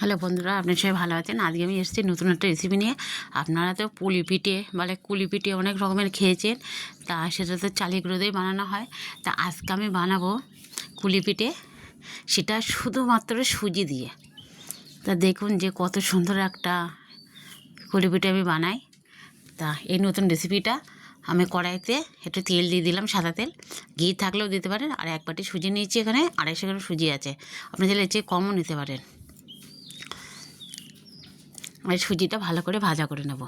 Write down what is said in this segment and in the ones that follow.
Hello বন্ধুরা, আপনার সবাই ভালো আছেন? আজকে আমি এসেছি নতুন একটা রেসিপি নিয়ে। আপনারা তো পুলি পিঠে, বলে কুলি পিঠে অনেক রকমের খেয়েছেন। তা সেটা তো চালি গুঁড়ো দিয়ে বানানো হয়। তা আজকে আমি বানাবো কুলি পিঠে। সেটা শুধুমাত্র সুজি দিয়ে। তা দেখুন যে কত সুন্দর একটা কুলি পিঠে আমি বানাই। তা এই নতুন রেসিপিটা আমি কড়াইতে একটু তেল দিয়ে দিলাম সাদা তেল। ঘি থাকলেও দিতে পারেন। আর এক বাটি সুজি নিয়েছি এখানে, আড়াইশো গ্রাম সুজি আছে। আপনি চাইলে চেয়ে কমও নিতে পারেন। সুজিটা ভালো করে ভাজা করে নেব।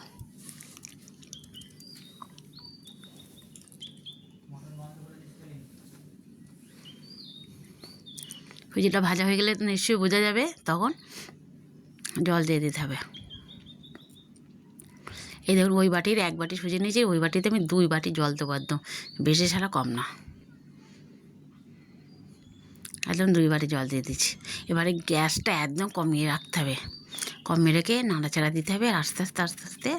সুজিটা ভাজা হয়ে গেলে নিশ্চয়ই বোঝা যাবে তখন জল দিয়ে দিতে হবে। এই দেখুন, ওই বাটির এক বাটি সুজি নিয়েছি, ওই বাটিতে আমি দুই বাটি জল দেবো একদম। বেশি ছাড়া কম না। একদম দুই বাটি জল দিয়ে দিচ্ছি। এবারে গ্যাসটা একদম কমিয়ে রাখতে হবে। কমিয়ে মেরেকে নাড়াচাড়া দিতে হবে আর আস্তে আস্তে আস্তে আস্তে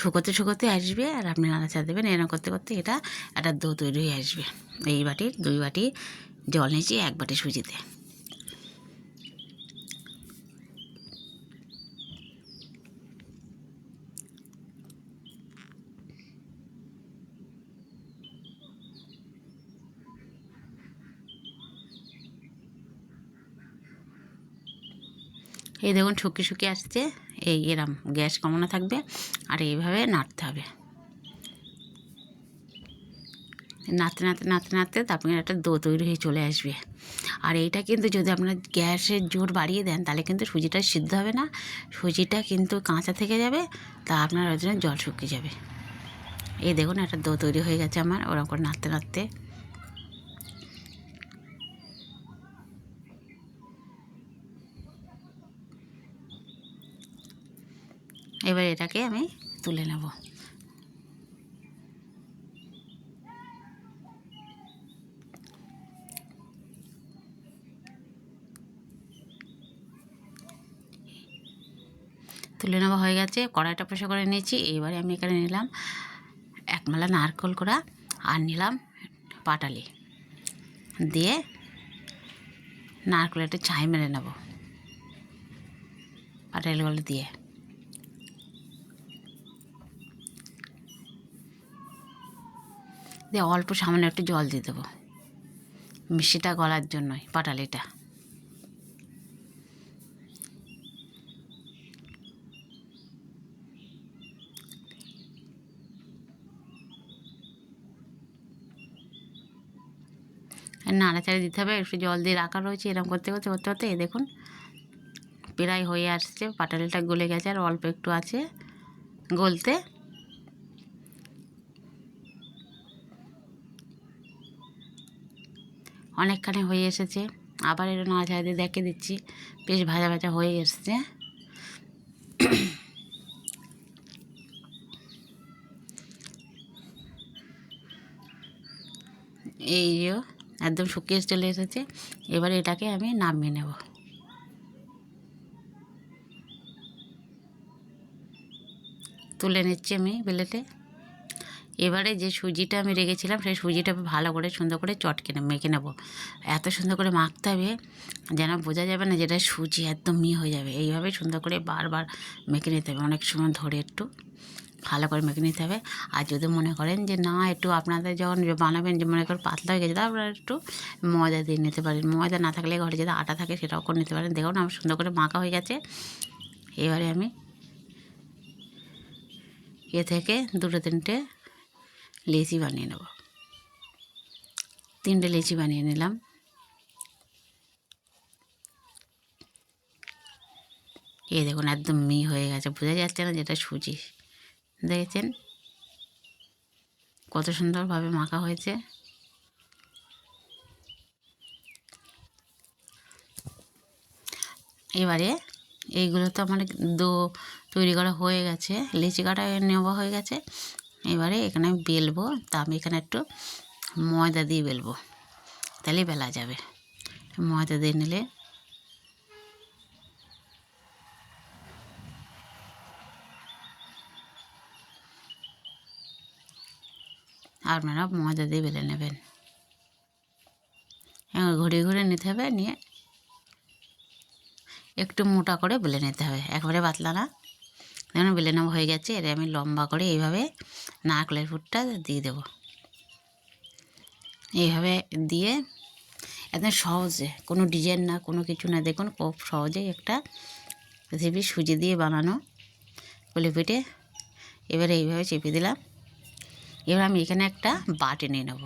শুকোতে শুকোতে আসবে আর আপনি নাড়াচাড়া দেবেন। এরকম করতে করতে এটা একটা দো তৈরি হয়ে আসবে। এই বাটির দুই বাটি জল নিয়েছি, এক বাটি সুজিতে এই দেখুন শুকিয়ে শুকিয়ে আসছে। এই এরম গ্যাস কমানো থাকবে আর এইভাবে নাড়তে হবে। নাড়তে নাড়তে নাড়তে নাড়তে তারপরে একটা দো তৈরি হয়ে চলে আসবে। আর এইটা কিন্তু যদি আপনার গ্যাসের জোর বাড়িয়ে দেন তাহলে কিন্তু সুজিটা সিদ্ধ হবে না। সুজিটা কিন্তু কাঁচা থেকে যাবে, তা আপনার ওই জন্য জল শুকিয়ে যাবে। এই দেখুন একটা দো তৈরি হয়ে গেছে আমার, ওরকম করে নাড়তে নাড়তে। এবার এটাকে আমি তুলে নেব। তুলে নেওয়া হয়ে গেছে, কড়াইটা পয়সা করে নিয়েছি। এবারে আমি এখানে নিলাম এক মালা নারকল করা আর নিলাম পাটালি। দিয়ে নারকেল একটা ছাই মেরে নেব। পাটালিগুলো দিয়ে। দিয়ে অল্প সামান্য একটু জল দিয়ে দেবো। মিষ্টিটা গলার জন্যই, পাটালিটা। নাড়াচাড়ি দিতে হবে, একটু জল দিয়ে রাখা রয়েছে এরকম করতে করতে করতে করতে, এই দেখুন, প্রায় হয়ে আসছে, পাটালিটা গলে গেছে, আর অল্প একটু আছে গলতে। অনেকখানি হয়ে এসেছে। আবার এটা নাড়াচাড়া দিয়ে দেখে দিচ্ছি। বেশ ভাজা ভাজা হয়ে এসছে। এই একদম শুকিয়ে চলে এসেছে। এবার এটাকে আমি নামিয়ে নেব। তুলে নিচ্ছি আমি বেলেটে এবারে যে সুজিটা আমি রেখেছিলাম, সেই সুজিটা ভালো করে সুন্দর করে চটকে নে মেখে নেব। এত সুন্দর করে মাখতে হবে যেন বোঝা যাবে না যেটা সুজি একদম মি হয়ে যাবে। এইভাবে সুন্দর করে বারবার মেখে নিতে হবে। অনেক সময় ধরে একটু ভালো করে মেখে নিতে হবে। আর যদি মনে করেন যে না, একটু আপনাদের যখন বানাবেন যে মনে করেন পাতলা হয়ে গেছে আপনারা একটু ময়দা দিয়ে নিতে পারেন। ময়দা না থাকলে ঘরে যদি আটা থাকে, সেটাও করে নিতে পারেন। দেখুন আমার সুন্দর করে মাখা হয়ে গেছে। এবারে আমি এ থেকে দুটো তিনটে লেচি বানিয়ে নেব। তিনটে লেচি বানিয়ে নিলাম। এই দেখুন, একদম মি হয়ে গেছে। বোঝা যাচ্ছে না যেটা সুজি। দেখেছেন? কত সুন্দরভাবে মাখা হয়েছে। এবারে এইগুলো তো আমার দো তৈরি করা হয়ে গেছে। লিচি কাটা নেওয়া হয়ে গেছে। এবারে এখানে আমি বেলবো, তা আমি এখানে একটু ময়দা দিয়ে বেলবো। তাহলে বেলা যাবে। ময়দা দিয়ে নিলে আপনারা ময়দা দিয়ে বেলে নেবেন। এবার ঘুরে ঘুরে নিতে হবে, নিয়ে একটু মোটা করে বেলে নিতে হবে। একবারে পাতলা না। দেখুন, বেলে নেওয়া হয়ে গেছে। এটা আমি লম্বা করে এইভাবে নারকেলের ফুটটা দিয়ে দেবো। এইভাবে দিয়ে একদম সহজে, কোনো ডিজাইন না, কোনো কিছু না, দেখুন খুব সহজেই একটা রেসিপি সুজি দিয়ে বানানো। পুলি পিঠে এবারে এইভাবে চেপে দিলাম। এবার আমি এখানে একটা বাটি নিয়ে নেব।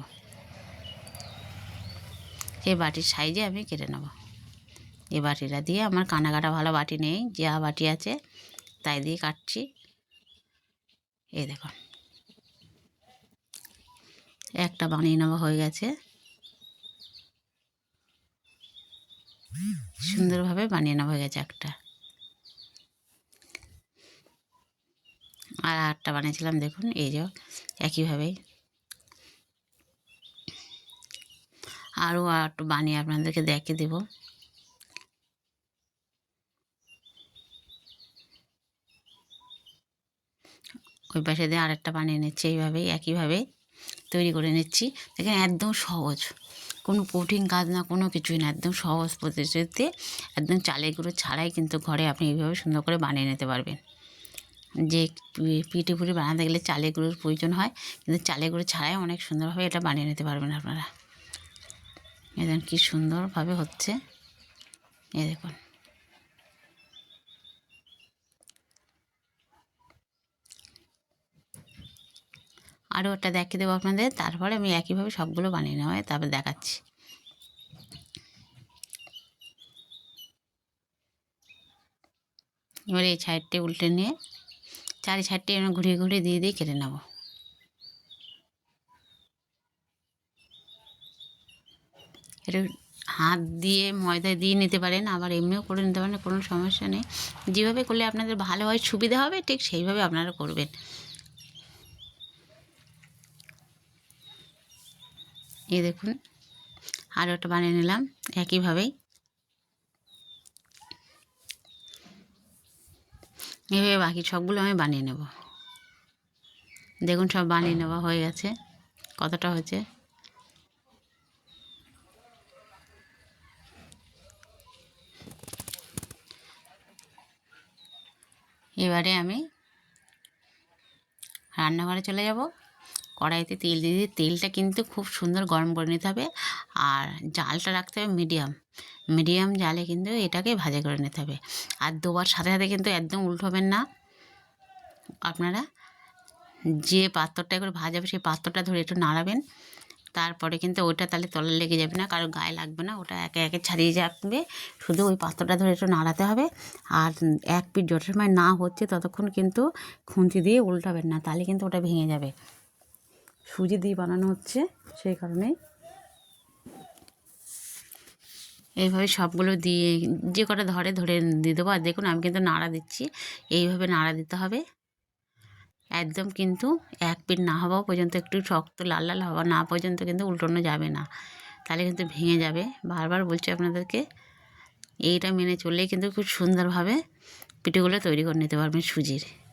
এই বাটির সাইজে আমি কেটে নেব। এই বাটিটা দিয়ে আমার কানা কাটা ভালো বাটি নেই, যা বাটি আছে তাই দিয়ে কাটছি। এই দেখুন একটা বানিয়ে নেওয়া হয়ে গেছে। সুন্দরভাবে বানিয়ে নেওয়া হয়ে গেছে একটা। আর আটটা বানিয়েছিলাম, দেখুন, এই যে একইভাবেই। আরও একটু বানিয়ে আপনাদেরকে দেখে দেব। ওই পাশে দিয়ে আরেকটা বানিয়ে নিচ্ছি, এইভাবেই, একইভাবে তৈরি করে নিচ্ছি। দেখেন একদম সহজ। কোনো কঠিন কাজ না, কোনো কিছুই না, একদম সহজ পদ্ধতিতে, একদম চালের গুঁড়ো ছাড়াই কিন্তু ঘরে আপনি এইভাবে সুন্দর করে বানিয়ে নিতে পারবেন। যে পিঠে পুটি বানাতে গেলে চালের গুঁড়োর প্রয়োজন হয়, কিন্তু চালের গুঁড়ো ছাড়াই অনেক সুন্দরভাবে এটা বানিয়ে নিতে পারবেন আপনারা। এই দেখুন কী সুন্দরভাবে হচ্ছে। এ দেখুন। আরও একটা দেখিয়ে দেবো আপনাদের। তারপরে আমি একইভাবে সবগুলো বানিয়ে নেওয়া হয় তারপর দেখাচ্ছি। এবার এই সাইডটি উল্টে নিয়ে চারি সাইডটি আমি ঘুরিয়ে ঘুরিয়ে দিয়ে দিয়ে কেটে নেব। একটু হাত দিয়ে ময়দা দিয়ে নিতে পারেন, আবার এমনিও করে নিতে পারেন, কোনো সমস্যা নেই। যেভাবে করলে আপনাদের ভালো হয়, সুবিধা হবে, ঠিক সেইভাবে আপনারা করবেন। এই দেখুন আরও বানিয়ে নিলাম একইভাবেই। এভাবে বাকি সবগুলো আমি বানিয়ে নেব। দেখুন, সব বানিয়ে নেওয়া হয়ে গেছে, কতটা হয়েছে। এবারে আমি রান্নাঘরে চলে যাব। কড়াইতে তেল দিয়ে দিয়ে তেলটা কিন্তু খুব সুন্দর গরম করে নিতে হবে আর জালটা রাখতে হবে মিডিয়াম। মিডিয়াম জালে কিন্তু এটাকে ভাজা করে নিতে হবে। আর দুবার সাথে সাথে কিন্তু একদম উল্টোবেন না। আপনারা যে পাত্রটা করে ভাজাবে সেই পাত্রটা ধরে একটু নাড়াবেন। তারপরে কিন্তু ওইটা তাহলে তলে লেগে যাবে না, কারও গায়ে লাগবে না। ওটা একে একে ছাড়িয়ে যাবে। শুধু ওই পাত্রটা ধরে একটু নাড়াতে হবে। আর এক পিঠ যত সময় না হচ্ছে ততক্ষণ কিন্তু খুন্তি দিয়ে উল্টাবেন না, তাহলে কিন্তু ওটা ভেঙে যাবে। সুজি দিয়ে বানানো হচ্ছে, সেই কারণেই। এইভাবে সবগুলো দিয়ে যে কটা ধরে ধরে দিয়ে দেবো, আর দেখুন আমি কিন্তু নাড়া দিচ্ছি, এইভাবে নাড়া দিতে হবে। একদম কিন্তু এক পিঠ না হওয়া পর্যন্ত, একটু শক্ত লাল লাল হওয়া না পর্যন্ত কিন্তু উল্টোনো যাবে না। তাহলে কিন্তু ভেঙে যাবে। বারবার বলছি আপনাদেরকে, এইটা মেনে চললেই কিন্তু খুব সুন্দরভাবে পিঠেগুলো তৈরি করে নিতে পারবেন সুজির।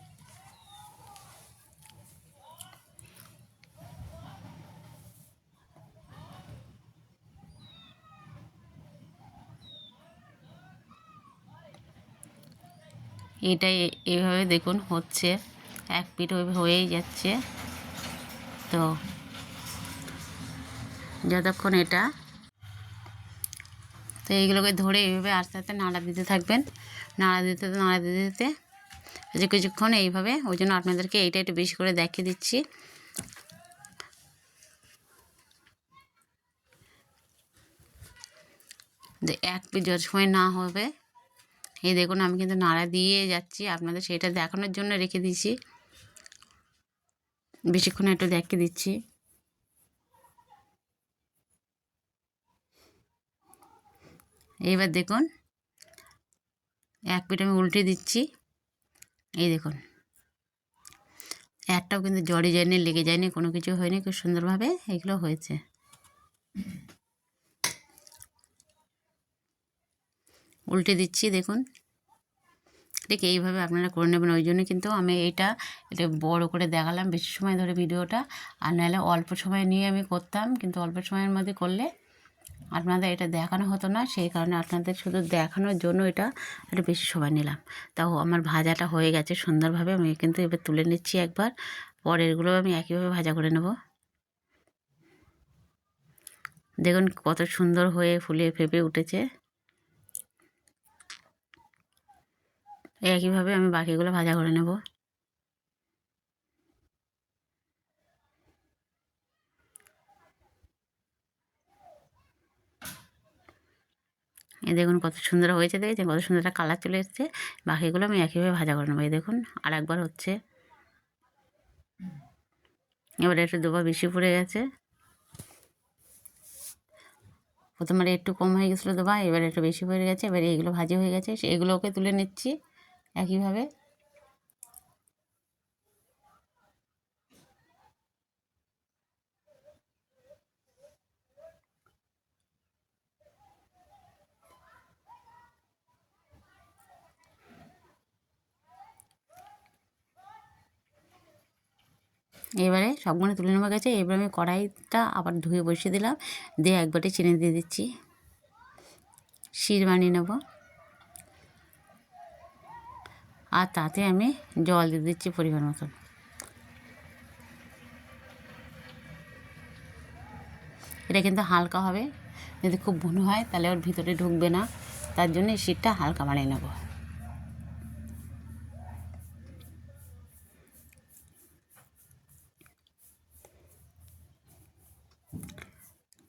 এটা এভাবে দেখুন হচ্ছে। এক পিঠ হয়েই যাচ্ছে। তো যতক্ষণ এটা। তো এইগুলোকে ধরে এইভাবে আস্তে আস্তে নাড়া দিতে থাকবেন। নাড়া দিতে নাড়া দিতে দিতে। যে কিছুক্ষণ এইভাবে, ওই জন্য আপনাদেরকে এইটা একটু বেশি করে দেখিয়ে দিচ্ছি। এক পিঠ যত সময় না হবে এই দেখুন, আমি কিন্তু নাড়া দিয়ে যাচ্ছি। আপনাদের সেটা দেখানোর জন্য রেখে দিয়েছি। বেশিক্ষণ একটু দেখে দিচ্ছি। এইবার দেখুন, এক পিঠ আমি উল্টে দিচ্ছি। এই দেখুন, একটাও কিন্তু জড়ে যায়নি, লেগে যায়নি, কোনো কিছু হয়নি, খুব সুন্দরভাবে এগুলো হয়েছে। উল্টে দিচ্ছি, দেখুন। ঠিক এইভাবে আপনারা করে নেবেন, ওই জন্য কিন্তু আমি এটা এটা বড় করে দেখালাম, বেশি সময় ধরে ভিডিওটা। আর নাহলে অল্প সময় নিয়ে আমি করতাম, কিন্তু অল্প সময়ের মধ্যে করলে আপনাদের এটা দেখানো হতো না, সেই কারণে আপনাদের শুধু দেখানোর জন্য এটা একটু বেশি সময় নিলাম। তাও আমার ভাজাটা হয়ে গেছে সুন্দরভাবে, আমি কিন্তু এবার তুলে নিচ্ছি একবার, পরেরগুলো আমি একইভাবে ভাজা করে নেব। দেখুন কত সুন্দর হয়ে ফুলে ফেপে উঠেছে। একইভাবে আমি বাকিগুলো ভাজা করে নেব। এই দেখুন কত সুন্দর হয়েছে দেখেছেন? কত সুন্দর একটা কালার চলে এসছে। বাকিগুলো আমি একইভাবে ভাজা করে নেব। এই দেখুন আর একবার হচ্ছে। এবারে একটু দোবা বেশি পড়ে গেছে। প্রথমবার একটু কম হয়ে গেছিল দোবা এবারে একটু বেশি পড়ে গেছে, এবারে এগুলো ভাজি হয়ে গেছে। এগুলোকে তুলে নিচ্ছি। একইভাবে। এবারে সবগুলো তুলে নেওয়া গেছে। এবার আমি কড়াইটা আবার ধুয়ে বসিয়ে দিলাম। দিয়ে একবারে চিনি দিয়ে দিচ্ছি। শির বানিয়ে নেব। আর তাতে আমি জল দিয়ে দিচ্ছি পরিমাণ মতন। এটা কিন্তু হালকা হবে, যদি খুব ভুনো হয় তাহলে ওর ভিতরে ঢুকবে না, তার জন্য এই শীতটা হালকা বানিয়ে নেব।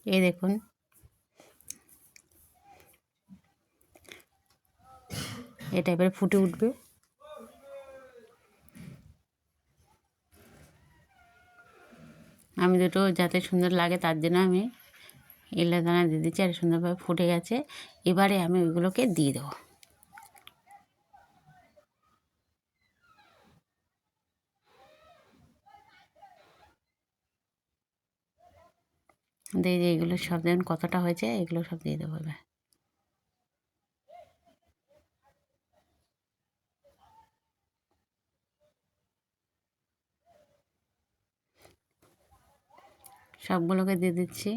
এই দেখুন। এটা এবারে ফুটে উঠবে। আমি দুটো যাতে সুন্দর লাগে, তার জন্য আমি এলা দানা দিয়ে দিচ্ছি আর সুন্দরভাবে ফুটে গেছে। এবারে আমি ওইগুলোকে দিয়ে দেবো। দিয়ে এগুলো সব দেন কতটা হয়েছে, এগুলো সব দিয়ে দেবো এবার। সবগুলোকে দিয়ে দিচ্ছি।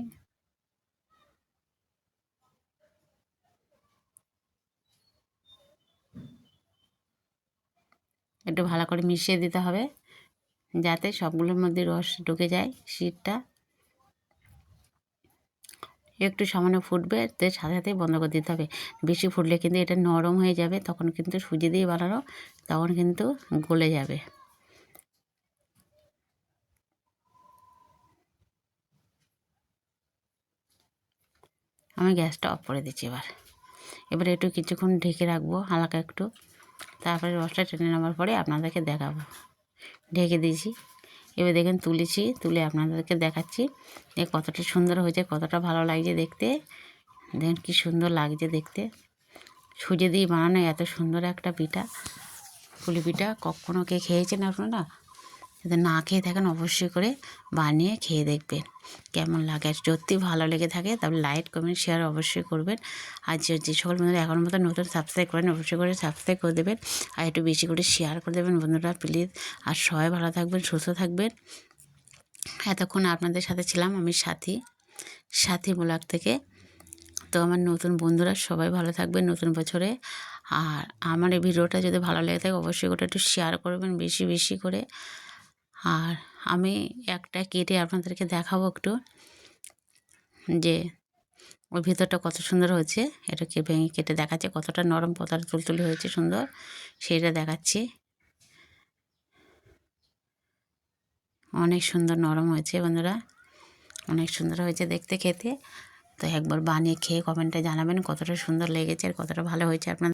একটু ভালো করে মিশিয়ে দিতে হবে যাতে সবগুলোর মধ্যে রস ঢুকে যায় শীতটা একটু সামান্য ফুটবে তে সাথে সাথে বন্ধ করে দিতে হবে। বেশি ফুটলে কিন্তু এটা নরম হয়ে যাবে, তখন কিন্তু সুজি দিয়ে বানানো, তখন কিন্তু গলে যাবে। আমি গ্যাসটা অফ করে দিচ্ছি এবার। এবার একটু কিছুক্ষণ ঢেকে রাখব, হালকা একটু। তারপরে রসটা টেনে নেওয়ার পরে আপনাদেরকে দেখাবো। ঢেকে দিয়েছি। এবার দেখেন তুলেছি, তুলে আপনাদেরকে দেখাচ্ছি যে কতটা সুন্দর হয়েছে, কতটা ভালো লাগছে দেখতে। দেখেন কি সুন্দর লাগছে দেখতে। সুজে দিয়ে বানানো এত সুন্দর একটা পিঠা। পুলি পিঠা কখনও কে খেয়েছেন আপনারা? যদি না খেয়ে থাকেন অবশ্যই করে বানিয়ে খেয়ে দেখবেন। কেমন লাগে? আর সত্যি ভালো লেগে থাকে তাহলে লাইক কমেন্ট শেয়ার অবশ্যই করবেন। আর যে যে সকল বন্ধুরা এখন মতো নতুন সাবস্ক্রাইব করেন অবশ্যই করে সাবস্ক্রাইব করে দেবেন। আর একটু বেশি করে শেয়ার করে দেবেন বন্ধুরা প্লিজ আর সবাই ভালো থাকবেন, সুস্থ থাকবেন। এতক্ষণ আপনাদের সাথে ছিলাম আমি সাথী। সাথী ব্লগ থেকে। তো আমার নতুন বন্ধুরা সবাই ভালো থাকবেন নতুন বছরে। আর আমার এই ভিডিওটা যদি ভালো লেগে থাকে অবশ্যই ওটা একটু শেয়ার করবেন বেশি বেশি করে। আর আমি একটা কেটে আপনাদেরকে দেখাবো একটু যে ওর ভিতরটা কত সুন্দর হয়েছে। এটাকে ভেঙে কেটে দেখাচ্ছে। কতটা নরম কতটা তুলতুলি হয়েছে, সুন্দর। সেইটা দেখাচ্ছি। অনেক সুন্দর নরম হয়েছে বন্ধুরা। অনেক সুন্দর হয়েছে দেখতে খেতে। তো একবার বানিয়ে খেয়ে কমেন্টে জানাবেন কতটা সুন্দর লেগেছে আর কতটা ভালো হয়েছে আপনার